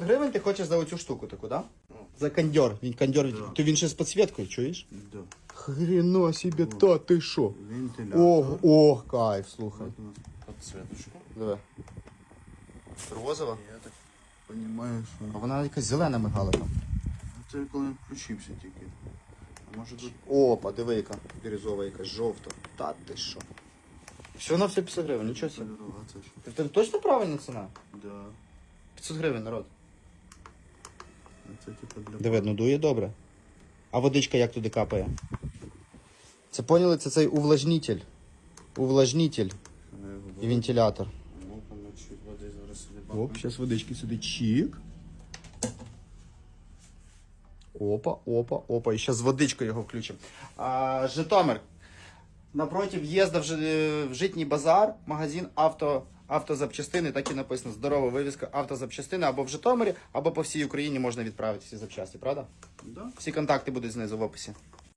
500 гривень ти хочеш за оцю штуку таку, да? За кондьор. Він кондьор, Да. то він ще з підсвіткою, чуєш? Да. Хрена себе, та ти що? Вентилятор. Ох, ох, кайф, слухай. Вот у нас. Диви. Розова. Я так понимаю, А що... вона якась зелена мигала там. Це коли він включився тільки. А може тут... Опа, диви, яка бірюзова, якась жовта. Та ти що? Все на все 500 гривень, нічого собі. Кольорова, це що? Точно правильна ціна? Да. 500 гривень, народ. Це типа для... Диви, ну дує добре. А водичка як туди капає? Це поняли, це цей увлажнитель. Увлажнитель і вентилятор. Ну, там чуть води зараз сюди Оп, зараз водички сюди чик. Опа, опа, опа. І зараз водичку його включимо. А, Житомир. Напроти в'їзду в, Жи- в житній базар, магазин авто, автозапчастини, так і написано. Здорова вивіска автозапчастини або в Житомирі, або по всій Україні можна відправити ці запчасті, правда? Да. Всі контакти будуть знизу в описі.